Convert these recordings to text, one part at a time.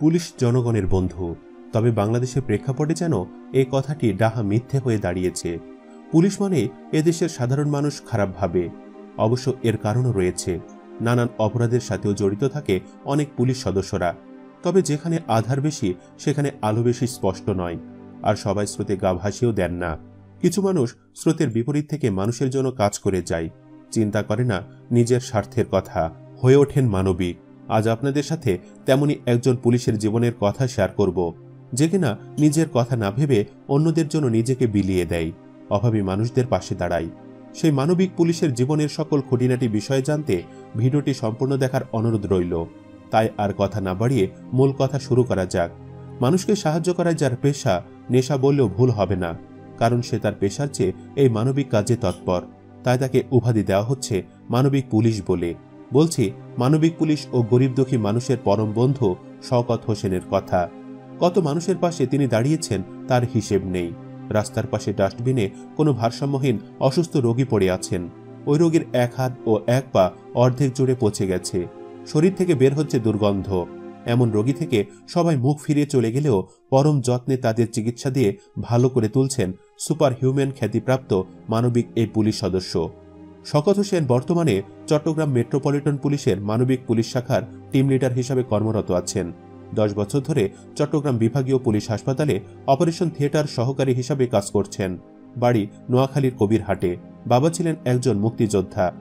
Police জনগণের বন্ধু। তবে বাংলাদেশের প্রেক্ষাপটে যেন এই কথাটি ডাহা মিথ্যে হয়ে দাঁড়িয়েছে। পুলিশ মানে এদেশের সাধারণ মানুষ খারাপ ভাবে। অবশ্য এর কারণও রয়েছে। নানান অপরাধের সাথেও জড়িত থাকে অনেক পুলিশ সদস্যরা। তবে যেখানে আধার বেশি, সেখানে আলো বেশি স্পষ্ট নয়। আর সবাই স্রোতে গা ভাসিয়েও দেন না। কিছু মানুষ স্রোতের বিপরীত থেকে মানুষের জন্য কাজ করে যায়। চিন্তা করে না, নিজের স্বার্থের কথা। হয়ে ওঠেন মানবিক। আজ আপনাদের সাথে তেমনি একজন পুলিশের জীবনের কথা শেয়ার করব, যে কিনা নিজের কথা না ভেবে অন্যদের জন্য নিজেকে বিলিয়ে দেয়, অভাবী মানুষদের পাশে দাঁড়ায়। সেই মানবিক পুলিশের জীবনের সকল খুঁটিনাটি বিষয়ে জানতে ভিডিওটি সম্পূর্ণ দেখার অনুরোধ রইল। তাই আর কথা না বাড়িয়ে মূল কথা শুরু করা যাক। মানুষকে সাহায্য করায় যার পেশা, নেশা বললেও ভুল হবে না, কারণ সে তার পেশার চেয়ে এই মানবিক কাজে তৎপর। তাই তাকে উপাধি দেওয়া হচ্ছে মানবিক পুলিশ বলে। বলছি, মানবিক পুলিশ ও গরিব দুঃখী মানুষের পরম বন্ধু শওকত হোসেনের কথা। কত মানুষের পাশে তিনি দাঁড়িয়েছেন তার হিসেব নেই। রাস্তার পাশে ডাস্টবিনে কোনো ভারসাম্যহীন অসুস্থ রোগী পড়ে আছেন। ওই রোগীর এক হাত ও এক পা অর্ধেক জুড়ে পচে গেছে। শরীর থেকে বের হচ্ছে দুর্গন্ধ। এমন রোগী থেকে সবাই মুখ ফিরিয়ে চলে গেলেও পরম যত্নে তাদের চিকিৎসা দিয়ে ভালো করে তুলছেন সুপার হিউম্যান খ্যাতিপ্রাপ্ত মানবিক এই পুলিশ সদস্য। শকত হোসেন বর্তমানে চট্টগ্রাম মেট্রোপলিটন পুলিশের মানবিক পুলিশ শাখার টিম লিডার হিসাবে কর্মরত আছেন। দশ বছর ধরে চট্টগ্রাম বিভাগীয় পুলিশ হাসপাতালে অপারেশন থিয়েটার সহকারী হিসাবে কাজ করছেন। বাড়ি নোয়াখালীর কবিরহাটে। বাবা ছিলেন একজন মুক্তিযোদ্ধা।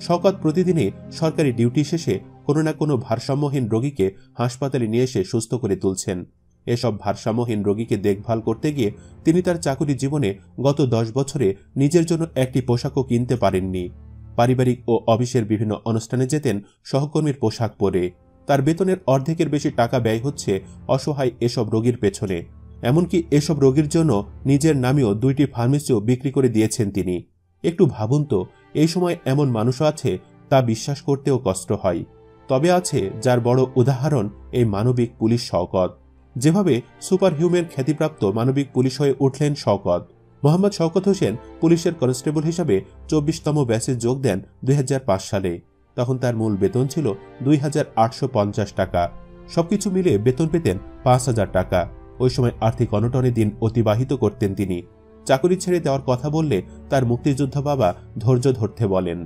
শকত প্রতিদিনই সরকারি ডিউটি শেষে কোনো না কোনো ভারসাম্যহীন রোগীকে হাসপাতালে নিয়ে এসে সুস্থ করে তুলছেন। এসব ভারসাম্যহীন রোগীকে দেখভাল করতে গিয়ে তিনি তার চাকুরি জীবনে গত দশ বছরে নিজের জন্য একটি পোশাকও কিনতে পারেননি। পারিবারিক ও অফিসের বিভিন্ন অনুষ্ঠানে যেতেন সহকর্মীর পোশাক পরে। তার বেতনের অর্ধেকের বেশি টাকা ব্যয় হচ্ছে অসহায় এসব রোগীর পেছনে। এমনকি এসব রোগীর জন্য নিজের নামেও দুইটি ফার্মেসিও বিক্রি করে দিয়েছেন তিনি। একটু ভাবুন তো, এই সময় এমন মানুষও আছে তা বিশ্বাস করতেও কষ্ট হয়। তবে আছে যার বড় উদাহরণ এই মানবিক পুলিশ শওকত। যেভাবে সুপার হিউম্যান খ্যাতিপ্রাপ্ত মানবিক পুলিশ হয়ে উঠলেন শওকত। মোহাম্মদ শওকত হোসেন পুলিশের কনস্টেবল হিসাবে চব্বিশতম ব্যাচে যোগ দেন দুই হাজার পাঁচ সালে। তখন তার মূল বেতন ছিল দুই হাজার আটশো পঞ্চাশ টাকা। সবকিছু মিলে বেতন পেতেন পাঁচ হাজার টাকা। ওই সময় আর্থিক অনটনে দিন অতিবাহিত করতেন তিনি। চাকরি ছেড়ে দেওয়ার কথা বললে তার মুক্তিযোদ্ধা বাবা ধৈর্য ধরতে বলেন।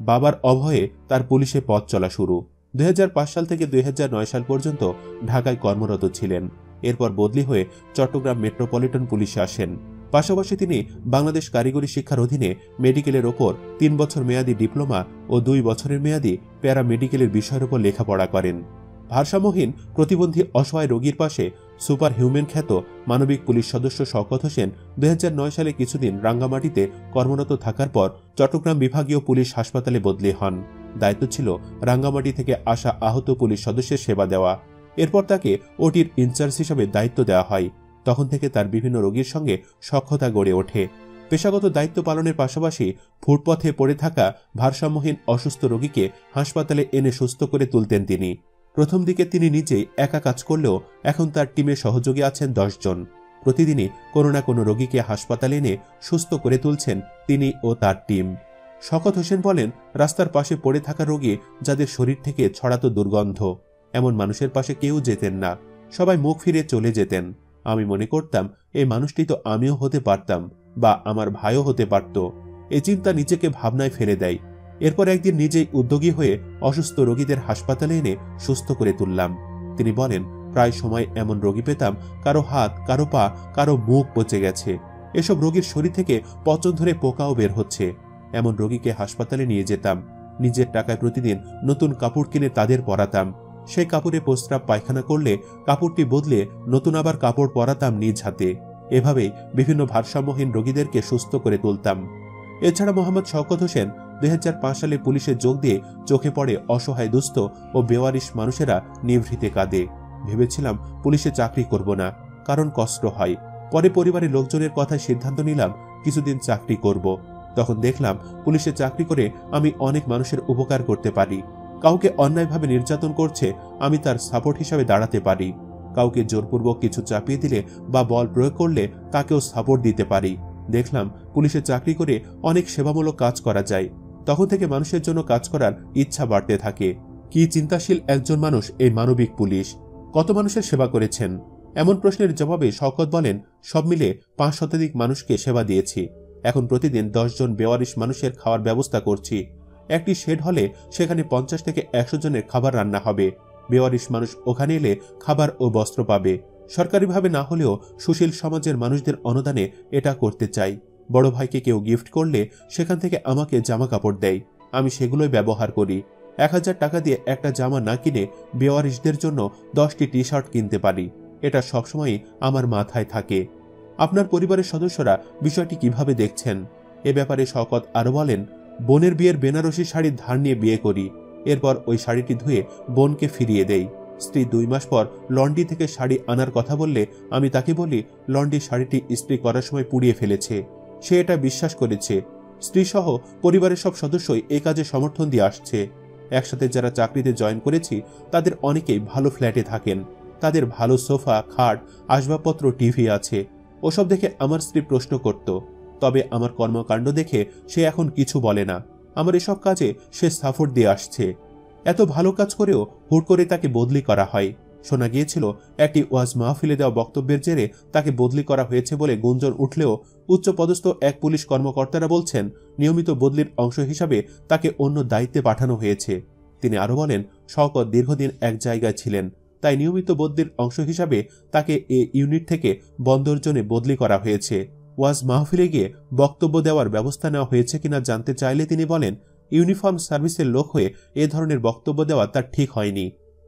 বাবার অভয়ে তার পুলিশে পথ চলা শুরু। দুই হাজার পাঁচ সাল থেকে দুই হাজার নয় সাল পর্যন্ত ঢাকায় কর্মরত ছিলেন। এরপর বদলি হয়ে চট্টগ্রাম মেট্রোপলিটন পুলিশে আসেন। পাশাপাশি তিনি বাংলাদেশ কারিগরি শিক্ষার অধীনে মেডিকেলের ওপর তিন বছর মেয়াদী ডিপ্লোমা ও দুই বছরের মেয়াদী প্যারা মেডিকেলের বিষয়ের উপর লেখাপড়া করেন। ভারসাম্যহীন, প্রতিবন্ধী, অসহায় রোগীর পাশে সুপার হিউম্যান খ্যাত মানবিক পুলিশ সদস্য শওকত হোসেন দু হাজার নয় সালে কিছুদিন রাঙ্গামাটিতে কর্মরত থাকার পর চট্টগ্রাম বিভাগীয় পুলিশ হাসপাতালে বদলি হন। দায়িত্ব ছিল রাঙ্গামাটি থেকে আসা আহত পুলিশ সদস্যের সেবা দেওয়া। এরপর তাকে ওটির ইনচার্জ হিসেবে দায়িত্ব দেওয়া হয়। তখন থেকে তার বিভিন্ন রোগীর সঙ্গে সক্ষতা গড়ে ওঠে। পেশাগত দায়িত্ব পালনের পাশাপাশি ফুটপথে পড়ে থাকা ভারসাম্যহীন অসুস্থ রোগীকে হাসপাতালে এনে সুস্থ করে তুলতেন তিনি। প্রথম দিকে তিনি নিজেই একা কাজ করলেও এখন তার টিমে সহযোগী আছেন জন। প্রতিদিনই কোনো না কোনো রোগীকে হাসপাতালে এনে সুস্থ করে তুলছেন তিনি ও তার টিম। শকত হোসেন বলেন, রাস্তার পাশে পড়ে থাকা রোগী যাদের শরীর থেকে ছড়াতো দুর্গন্ধ, এমন মানুষের পাশে কেউ যেতেন না। সবাই মুখ ফিরে চলে যেতেন। আমি মনে করতাম এই মানুষটি তো আমিও হতে পারতাম বা আমার ভাইও হতে পারত। এ চিন্তা নিজেকে ভাবনায় ফেলে দেয়। এরপর একদিন নিজেই উদ্যোগী হয়ে অসুস্থ রোগীদের হাসপাতালে এনে সুস্থ করে তুললাম। তিনি বলেন, প্রায় সময় এমন রোগী পেতাম, কারও হাত, কারও পা, কারও মুখ পচে গেছে। এসব রোগীর শরীর থেকে পচন ধরে পোকাও বের হচ্ছে। এমন রোগীকে হাসপাতালে নিয়ে যেতাম। নিজের টাকায় প্রতিদিন নতুন কাপড় কিনে তাদের পরাতাম। সেই কাপড়ে প্রস্রাব পায়খানা করলে কাপড়টি বদলে নতুন আবার কাপড় পরাতাম নিজ হাতে। এভাবেই বিভিন্ন ভারসাম্যহীন রোগীদেরকে সুস্থ করে তুলতাম। এছাড়া মোহাম্মদ শওকত হোসেন দুই হাজার পাঁচ সালে পুলিশে যোগ দিয়ে চোখে পড়ে অসহায়, দুস্থ ও বেওয়ারিশ মানুষেরা নিভৃতে কাঁদে। ভেবেছিলাম পুলিশে চাকরি করব না, কারণ কষ্ট হয়। পরে পরিবারের লোকজনের কথায় সিদ্ধান্ত নিলাম কিছুদিন চাকরি করব। তখন দেখলাম পুলিশে চাকরি করে আমি অনেক মানুষের উপকার করতে পারি। কাউকে অন্যায়ভাবে নির্যাতন করছে, আমি তার সাপোর্ট হিসাবে দাঁড়াতে পারি। কাউকে জোরপূর্বক কিছু চাপিয়ে দিলে বা বল প্রয়োগ করলে তাকেও সাপোর্ট দিতে পারি। দেখলাম পুলিশে চাকরি করে অনেক সেবামূলক কাজ করা যায়। তখন থেকে মানুষের জন্য কাজ করার ইচ্ছা বাড়তে থাকে। কি চিন্তাশীল একজন মানুষ এই মানবিক পুলিশ? কত মানুষের সেবা করেছেন? এমন প্রশ্নের জবাবে শওকত বলেন, সব মিলে পাঁচ শতাধিক মানুষকে সেবা দিয়েছি। এখন প্রতিদিন দশজন বেওয়ারিশ মানুষের খাওয়ার ব্যবস্থা করছি। একটি শেড হলে সেখানে পঞ্চাশ থেকে একশো জনের খাবার রান্না হবে। বেওয়ারিশ মানুষ ওখানে এলে খাবার ও বস্ত্র পাবে। সরকারিভাবে না হলেও সুশীল সমাজের মানুষদের অনুদানে এটা করতে চাই। বড় ভাইকে কেউ গিফট করলে সেখান থেকে আমাকে জামা কাপড় দেয়। আমি সেগুলোই ব্যবহার করি। এক হাজার টাকা দিয়ে একটা জামা না কিনে বেওয়ারিশদের জন্য দশটি টি শার্ট কিনতে পারি। এটা সবসময়ই আমার মাথায় থাকে। আপনার পরিবারের সদস্যরা বিষয়টি কীভাবে দেখছেন? এ ব্যাপারে শকত আরও বলেন বোনের বিয়ের বেনারসি শাড়ির ধার নিয়ে বিয়ে করি। এরপর ওই শাড়িটি ধুয়ে বোনকে ফিরিয়ে দেই। স্ত্রী দুই মাস পর লন্ডি থেকে শাড়ি আনার কথা বললে আমি তাকে বলি, লন্ডি শাড়িটি ইস্ত্রি করার সময় পুড়িয়ে ফেলেছে। সে এটা বিশ্বাস করেছে। স্ত্রীসহ পরিবারের সব সদস্যই এ কাজে সমর্থন দিয়ে আসছে। একসাথে যারা চাকরিতে জয়েন করেছি, তাদের অনেকেই ভালো ফ্ল্যাটে থাকেন। তাদের ভালো সোফা, খাট, আসবাবপত্র, টিভি আছে। ওসব দেখে আমার স্ত্রী প্রশ্ন করত তবে আমার কর্মকাণ্ড দেখে সে এখন কিছু বলে না। আমার এসব কাজে সে সাপোর্ট দিয়ে আসছে। এত ভালো কাজ করেও হুট করে তাকে বদলি করা হয়। শোনা গিয়েছিল, একটি ওয়াজ মাহফিলে দেওয়া বক্তব্যের জেরে তাকে বদলি করা হয়েছে বলে গুঞ্জন উঠলেও উচ্চপদস্থ এক পুলিশ কর্মকর্তারা বলছেন, নিয়মিত বদলির অংশ হিসাবে তাকে অন্য দায়িত্বে পাঠানো হয়েছে। তিনি আরও বলেন, শওকত দীর্ঘদিন এক জায়গায় ছিলেন, তাই নিয়মিত বদলির অংশ হিসাবে তাকে এ ইউনিট থেকে বন্দর জোনে বদলি করা হয়েছে। ওয়াজ মাহফিলে গিয়ে বক্তব্য দেওয়ার ব্যবস্থা নেওয়া হয়েছে কিনা জানতে চাইলে তিনি বলেন, ইউনিফর্ম সার্ভিসের লোক হয়ে এ ধরনের বক্তব্য দেওয়া তার ঠিক হয়নি।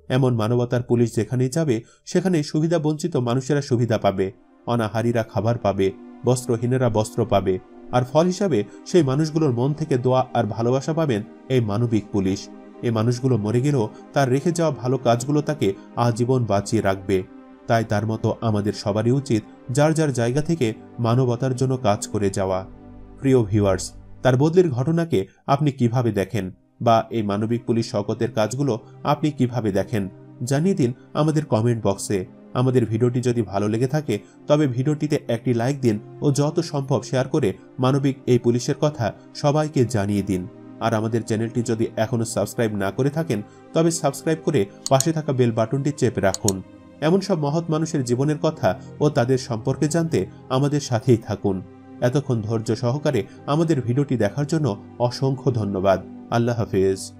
এমন মানবতার পুলিশ যেখানেই যাবে সেখানে সুবিধা বঞ্চিত মানুষেরা সুবিধা পাবে। অনাহারীরা খাবার পাবে, বস্ত্রহীনেরা বস্ত্র পাবে। আর ফল হিসাবে সেই মানুষগুলোর মন থেকে দোয়া আর ভালোবাসা পাবেন এই মানবিক পুলিশ। এ মানুষগুলো মরে গেলেও তার রেখে যাওয়া ভালো কাজগুলো তাকে আজীবন বাঁচিয়ে রাখবে। তাই তার মতো আমাদের সবারই উচিত যার যার জায়গা থেকে মানবতার জন্য কাজ করে যাওয়া। প্রিয় ভিউয়ার্স, তার বদলির ঘটনাকে আপনি কীভাবে দেখেন? বা এই মানবিক পুলিশ শকতের কাজগুলো আপনি কীভাবে দেখেন? জানিয়ে দিন আমাদের কমেন্ট বক্সে। আমাদের ভিডিওটি যদি ভালো লেগে থাকে, তবে ভিডিওটিতে একটি লাইক দিন ও যত সম্ভব শেয়ার করে মানবিক এই পুলিশের কথা সবাইকে জানিয়ে দিন। আর আমাদের চ্যানেলটি যদি এখনও সাবস্ক্রাইব না করে থাকেন, তবে সাবস্ক্রাইব করে পাশে থাকা বেল বাটনটি চেপে রাখুন। এমন সব মহৎ মানুষের জীবনের কথা ও তাদের সম্পর্কে জানতে আমাদের সাথেই থাকুন। এতক্ষণ ধৈর্য সহকারে আমাদের ভিডিওটি দেখার জন্য অসংখ্য ধন্যবাদ। আল্লাহ হাফিজ।